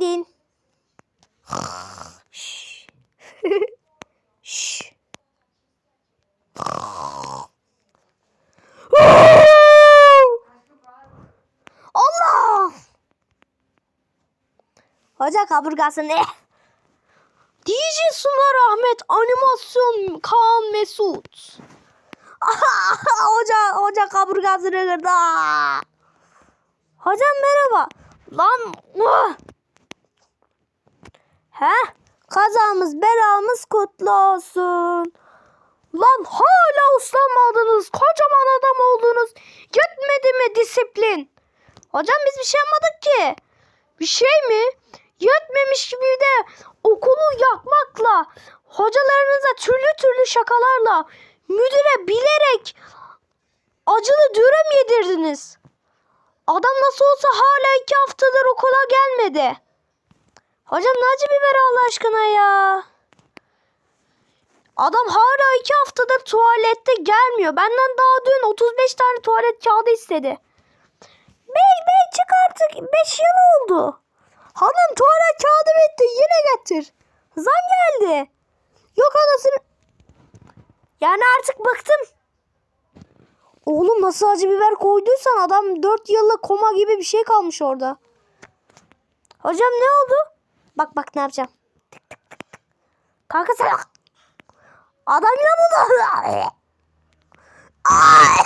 din din. Şş. Şş. Allah! Hoca kaburgası ne? DJ Sunar Ahmet animasyon Kaan Mesut. hoca hoca kaburgasını kırdı. Hocam merhaba. Lan! He? Kazamız belamız kutlu olsun. Lan hala uslanmadınız. Kocaman adam oldunuz. Yetmedi mi disiplin? Hocam biz bir şey yapmadık ki. Bir şey mi? Yetmemiş gibi de okulu yakmakla, hocalarınıza türlü türlü şakalarla, müdüre bilerek acılı dürüm yedirdiniz. Adam nasıl olsa hala iki haftadır okula gelmedi. Hocam ne acı biber Allah aşkına ya. Adam hala iki haftadır tuvalette gelmiyor. Benden daha dün 35 tane tuvalet kağıdı istedi. Bey bey çık artık. 5 yıl oldu. Hanım tuvalet kağıdı bitti. Yine getir. Zam geldi. Yok anasını. Yani artık bıktım. Oğlum nasıl acı biber koyduysan adam 4 yıllık koma gibi bir şey kalmış orada. Hocam ne oldu? Bak bak ne yapacağım. Tık tık tık tık. Kanka sen... Adam yanında. Ay.